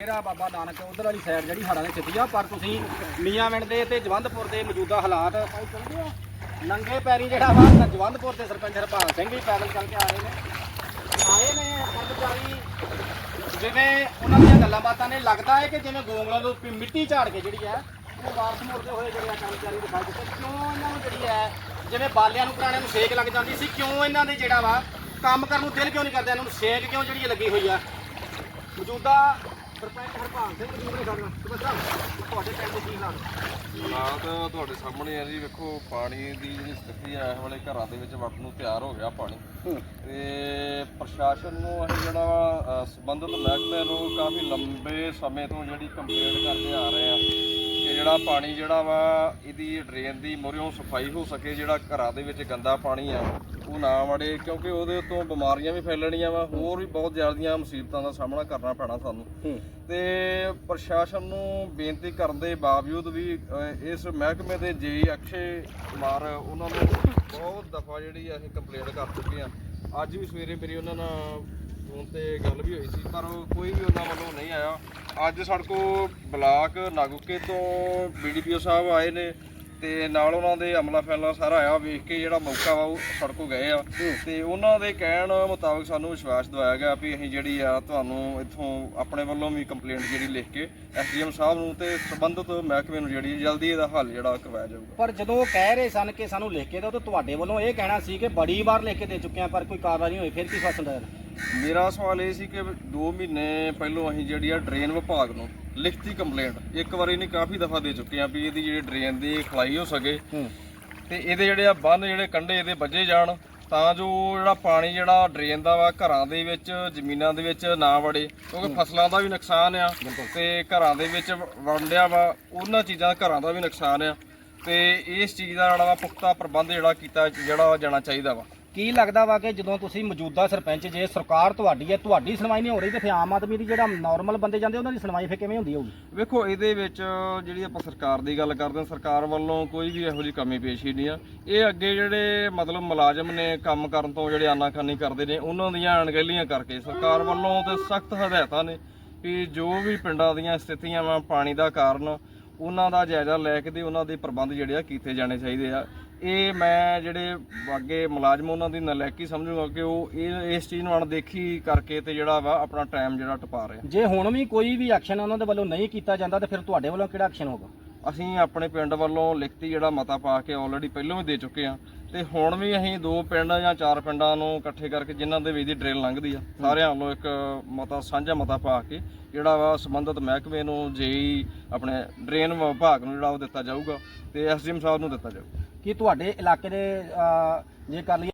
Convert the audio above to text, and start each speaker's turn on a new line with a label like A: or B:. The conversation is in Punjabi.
A: ਮੇਰਾ ਬਾਬਾ ਨਾਨਕ ਉਧਰ ਵਾਲੀ ਸਾਈਡ ਜਿਹੜੀ ਹੜਾਂ ਨੇ ਖਿੱਚੀ ਆ, ਪਰ ਤੁਸੀਂ ਮੀਆਂਵਿੰਡ ਦੇ ਤੇ ਜਵੰਦਪੁਰ ਦੇ ਮੌਜੂਦਾ ਹਾਲਾਤ ਨੰਗੇ ਪੈਰੀ ਜਿਹੜਾ ਵਾ ਜਵੰਦਪੁਰ ਦੇ ਸਰਪੰਚ ਹਰਪਾਲ ਸਿੰਘ ਵੀ ਪੈਦਲ ਚੱਲ ਕੇ ਆ ਰਹੇ ਨੇ। ਆਏ ਨੇ ਕਰਮਚਾਰੀ ਜਿਵੇਂ ਉਹਨਾਂ ਦੀਆਂ ਗੱਲਾਂ ਬਾਤਾਂ ਨੇ, ਲੱਗਦਾ ਹੈ ਕਿ ਜਿਵੇਂ ਗੋਂਗਲਾਂ ਤੋਂ ਮਿੱਟੀ ਝਾੜ ਕੇ ਜਿਹੜੀ ਹੈ ਉਹ ਵਾਪਸ ਮੁੜਦੇ ਹੋਏ ਜਿਹੜੇ ਆ ਕਰਮਚਾਰੀ ਦਿਖਾਈ ਦਿੱਤੇ। ਕਿਉਂ ਇਹਨਾਂ ਨੂੰ ਜਿਹੜੀ ਹੈ, ਜਿਵੇਂ ਬਾਲਿਆਂ ਨੂੰ ਪੁਰਾਣਿਆਂ ਨੂੰ ਸੇਕ ਲੱਗ ਜਾਂਦੀ ਸੀ, ਕਿਉਂ ਇਹਨਾਂ ਦੇ ਜਿਹੜਾ ਵਾ, ਕੰਮ ਕਰਨ ਨੂੰ ਦਿਲ ਕਿਉਂ ਨਹੀਂ ਕਰਦਾ, ਇਹਨਾਂ ਨੂੰ ਸੇਕ ਕਿਉਂ ਜਿਹੜੀ ਇਹ ਲੱਗੀ ਹੋਈ ਆ? ਮੌਜੂਦਾ ਸਰਪੰਚ ਹਰਪਾਲ ਸਿੰਘ ਮੌਜੂਦ ਨੇ ਸਾਡੇ ਨਾਲ ਸੁਭਾਸ਼ ਤੁਹਾਡੇ ਪਿੰਡ ਦੇ ਕੀ ਹਾਲਾਤ
B: ਹਾਲਾਤ ਤੁਹਾਡੇ ਸਾਹਮਣੇ ਆ ਜੀ। ਵੇਖੋ ਪਾਣੀ ਦੀ ਜਿਹੜੀ ਸਥਿਤੀ ਆ ਇਸ ਵੇਲੇ ਘਰਾਂ ਦੇ ਵਿੱਚ ਵੜਨ ਨੂੰ ਤਿਆਰ ਹੋ ਗਿਆ ਪਾਣੀ। ਤੇ ਪ੍ਰਸ਼ਾਸਨ ਨੂੰ ਅਸੀਂ ਜਿਹੜਾ ਸੰਬੰਧਿਤ ਮਹਿਕਮੇ ਨੂੰ ਕਾਫੀ ਲੰਬੇ ਸਮੇਂ ਤੋਂ ਜਿਹੜੀ ਕੰਪਲੇਂਟ ਕਰਦੇ ਆ ਰਹੇ ਆ ਕਿ ਜਿਹੜਾ ਪਾਣੀ ਜਿਹੜਾ ਵਾ ਇਹਦੀ ਡਰੇਨ ਦੀ ਮੁਰਿਓਂ ਸਫ਼ਾਈ ਹੋ ਸਕੇ ਜਿਹੜਾ ਘਰਾਂ ਦੇ ਵਿੱਚ ਗੰਦਾ ਪਾਣੀ ਆ। ਉਹ ਨਾ ਵੜੇ ਕਿਉਂਕਿ ਉਹਦੇ ਤੋਂ ਬਿਮਾਰੀਆਂ ਵੀ ਫੈਲਣੀਆਂ ਵਾ ਹੋਰ ਵੀ ਬਹੁਤ ਜ਼ਿਆਦੀਆਂ ਮੁਸੀਬਤਾਂ ਦਾ ਸਾਹਮਣਾ ਕਰਨਾ ਪੈਣਾ ਸਾਨੂੰ। ਤੇ ਪ੍ਰਸ਼ਾਸਨ ਨੂੰ ਬੇਨਤੀ ਕਰਨ ਦੇ ਬਾਵਜੂਦ ਵੀ ਇਸ ਮਹਿਕਮੇ ਦੇ ਜੀ ਅਕਸ਼ੇ ਕੁਮਾਰ ਉਹਨਾਂ ਨੂੰ ਬਹੁਤ ਦਫਾ ਜਿਹੜੀ ਅਸੀਂ ਕੰਪਲੇਂਟ ਕਰ ਚੁੱਕੇ ਆ ਅੱਜ ਵੀ ਸਵੇਰੇ ਮੇਰੀ ਉਹਨਾਂ ਨਾਲ ਫੋਨ ਤੇ ਗੱਲ ਵੀ ਹੋਈ ਸੀ ਪਰ ਕੋਈ ਵੀ ਉਹਨਾਂ ਵੱਲੋਂ ਨਹੀਂ ਆਇਆ। ਅੱਜ ਸਾਡੇ ਕੋਲ ਬਲਾਕ ਨਾਗੂਕੇ ਤੋਂ ਬੀਡੀਪੀਓ ਸਾਹਿਬ ਆਏ ਨੇ। ਤੇ ਨਾਲ ਉਹਨਾਂ ਦੇ ਅਮਲਾ ਫੈਲਾ ਸਾਰਾ ਆਇਆ ਵੇਖ ਕੇ ਜਿਹੜਾ ਮੌਕਾ ਵਾ ਉਹ ਸੜਕੋਂ ਗਏ ਆ। ਤੇ ਉਹਨਾਂ ਦੇ ਕਹਿਣ ਮੁਤਾਬਕ ਸਾਨੂੰ ਵਿਸ਼ਵਾਸ ਦਿਵਾਇਆ ਗਿਆ ਵੀ ਅਸੀਂ ਜਿਹੜੀ ਆ ਤੁਹਾਨੂੰ ਇੱਥੋਂ ਆਪਣੇ ਵੱਲੋਂ ਵੀ ਕੰਪਲੇਂਟ ਜਿਹੜੀ ਲਿਖ ਕੇ ਐਸਡੀਐਮ ਸਾਹਿਬ ਨੂੰ ਤੇ ਸੰਬੰਧਿਤ ਮਹਿਕਮੇ ਨੂੰ ਜਿਹੜੀ ਜਲਦੀ ਇਹਦਾ ਹੱਲ ਜਿਹੜਾ ਕਰਵਾਇਆ ਜਾਊਗਾ।
A: ਪਰ ਜਦੋਂ ਉਹ ਕਹਿ ਰਹੇ ਸਨ ਕਿ ਸਾਨੂੰ ਲਿਖ ਕੇ ਦਿਓ ਤਾਂ ਤੁਹਾਡੇ ਵੱਲੋਂ ਇਹ ਕਹਿਣਾ ਸੀ ਕਿ ਬੜੀ ਵਾਰ ਲਿਖ ਕੇ ਦੇ ਚੁੱਕੇ ਆ ਪਰ ਕੋਈ ਕਾਰਵਾਈ ਨਹੀਂ ਹੋਈ ਫਿਰ ਕੀ ਫਸਲ ਦਾ
B: ਮੇਰਾ ਸਵਾਲ ਇਹ ਸੀ ਕਿ 2 ਮਹੀਨੇ ਪਹਿਲੋਂ ਅਸੀਂ ਜਿਹੜੀ ਆ ਡਰੇਨ ਵਿਭਾਗ ਨੂੰ ਲਿਖਤੀ ਕੰਪਲੇਂਟ ਇੱਕ ਵਾਰੀ ਨਹੀਂ ਕਾਫੀ ਦਫਾ ਦੇ ਚੁੱਕੇ ਆ ਵੀ ਇਹਦੀ ਜਿਹੜੀ ਡਰੇਨ ਦੀ ਖਲਾਈ ਹੋ ਸਕੇ। ਤੇ ਇਹਦੇ ਜਿਹੜੇ ਆ ਬੰਨ ਜਿਹੜੇ ਕੰਢੇ ਇਹਦੇ ਵੱਜੇ ਜਾਣ ਤਾਂ ਜੋ ਜਿਹੜਾ ਪਾਣੀ ਜਿਹੜਾ ਡਰੇਨ ਦਾ ਵਾ ਘਰਾਂ ਦੇ ਵਿੱਚ ਜ਼ਮੀਨਾਂ ਦੇ ਵਿੱਚ ਨਾ ਵੜੇ ਕਿਉਂਕਿ ਫਸਲਾਂ ਦਾ ਵੀ ਨੁਕਸਾਨ ਆ ਤੇ ਘਰਾਂ ਦੇ ਵਿੱਚ ਵੰਡਿਆ ਵਾ ਉਹਨਾਂ ਚੀਜ਼ਾਂ ਦਾ ਘਰਾਂ ਦਾ ਵੀ ਨੁਕਸਾਨ ਆ। ਤੇ ਇਸ ਚੀਜ਼ ਦਾ ਜਿਹੜਾ ਵਾ ਪੁਖਤਾ ਪ੍ਰਬੰਧ ਜਿਹੜਾ ਕੀਤਾ ਜਿਹੜਾ ਜਾਣਾ ਚਾਹੀਦਾ ਵਾ।
A: ਕੀ ਲੱਗਦਾ ਵਾ ਕਿ ਜਦੋਂ ਤੁਸੀਂ ਮੌਜੂਦਾ ਸਰਪੰਚ ਜੇ, ਸਰਕਾਰ ਤੁਹਾਡੀ ਹੈ, ਤੁਹਾਡੀ ਸੁਣਵਾਈ ਨਹੀਂ ਹੋ ਰਹੀ ਤੇ ਫਿਰ ਆਮ ਆਦਮੀ ਦੀ ਜਿਹੜਾ ਨਾਰਮਲ ਬੰਦੇ ਜਾਂਦੇ, ਉਹਨਾਂ ਦੀ ਸੁਣਵਾਈ ਫਿਰ ਕਿਵੇਂ ਹੁੰਦੀ ਹੋਊਗੀ?
B: ਵੇਖੋ, ਇਹਦੇ ਵਿੱਚ ਜਿਹੜੀ ਆਪਾਂ ਸਰਕਾਰ ਦੀ ਗੱਲ ਕਰਦੇ ਹਾਂ, ਸਰਕਾਰ ਵੱਲੋਂ ਕੋਈ ਵੀ ਇਹੋ ਜਿਹੀ ਕਮੀ ਪੇਸ਼ੀ ਨਹੀਂ ਆ। ਇਹ ਅੱਗੇ ਜਿਹੜੇ ਮਤਲਬ ਮੁਲਾਜ਼ਮ ਨੇ ਕੰਮ ਕਰਨ ਤੋਂ ਜਿਹੜੇ ਆਨਾਕਾਨੀ ਕਰਦੇ ਨੇ, ਉਹਨਾਂ ਦੀਆਂ ਅਣਗਹਿਲੀਆਂ ਕਰਕੇ ਸਰਕਾਰ ਵੱਲੋਂ ਤੇ ਸਖਤ ਹਦਾਇਤਾਂ ਨੇ ਕਿ ਜੋ ਵੀ ਪਿੰਡਾਂ ਦੀਆਂ ਸਥਿਤੀਆਂ ਵਾ ਪਾਣੀ ਦਾ ਕਾਰਨ, ਉਹਨਾਂ ਦਾ ਜਾਇਜ਼ਾ ਲੈ ਕੇ ਤੇ ਉਹਨਾਂ ਦੇ ਪ੍ਰਬੰਧ ਜਿਹੜੇ ਆ ਕੀਤੇ ਜਾਣੇ ਚਾਹੀਦੇ ਆ। ਇਹ ਮੈਂ ਜਿਹੜੇ ਅੱਗੇ ਮੁਲਾਜ਼ਮ ਉਹਨਾਂ ਦੀ ਨਲਾਇਕੀ ਸਮਝੂਗਾ ਕਿ ਉਹ ਇਹ ਇਸ ਚੀਜ਼ ਨੂੰ ਅਣਦੇਖੀ ਕਰਕੇ ਤੇ ਜਿਹੜਾ ਵਾ ਆਪਣਾ ਟਾਈਮ ਜਿਹੜਾ ਟਪਾ ਰਹੇ।
A: ਜੇ ਹੁਣ ਵੀ ਕੋਈ ਵੀ ਐਕਸ਼ਨ ਉਹਨਾਂ ਦੇ ਵੱਲੋਂ ਨਹੀਂ ਕੀਤਾ ਜਾਂਦਾ ਤੇ ਫਿਰ ਤੁਹਾਡੇ ਵੱਲੋਂ ਕਿਹੜਾ ਐਕਸ਼ਨ ਹੋਗਾ
B: ਅਸੀਂ ਆਪਣੇ ਪਿੰਡ ਵੱਲੋਂ ਲਿਖਤੀ ਜਿਹੜਾ ਮਤਾ ਪਾ ਕੇ ਆਲਰੇਡੀ ਪਹਿਲਾਂ ਵੀ ਦੇ ਚੁੱਕੇ ਆ ਤੇ ਹੁਣ ਵੀ ਅਸੀਂ ਦੋ ਪਿੰਡ ਜਾਂ ਚਾਰ ਪਿੰਡਾਂ ਨੂੰ ਇਕੱਠੇ ਕਰਕੇ ਜਿਨ੍ਹਾਂ ਦੇ ਵਿੱਚ ਦੀ ਡਰੇਨ ਲੰਘਦੀ ਆ ਸਾਰਿਆਂ ਵੱਲੋਂ ਇੱਕ ਮਤਾ ਸਾਂਝਾ ਮਤਾ ਪਾ ਕੇ ਜਿਹੜਾ ਵਾ ਸੰਬੰਧਿਤ ਮਹਿਕਮੇ ਨੂੰ ਜੇਈ ਆਪਣੇ ਡਰੇਨ ਵਿਭਾਗ ਨੂੰ ਜਿਹੜਾ ਉਹ ਦਿੱਤਾ ਜਾਊਗਾ ਤੇ ਐਸਡੀਐਮ ਸਾਹਿਬ ਨੂੰ ਦਿੱਤਾ ਜਾਊਗਾ।
A: ਕੀ ਤੁਹਾਡੇ ਇਲਾਕੇ ਦੇ ਅਹ, ਜੇ ਕਰ ਲਈਏ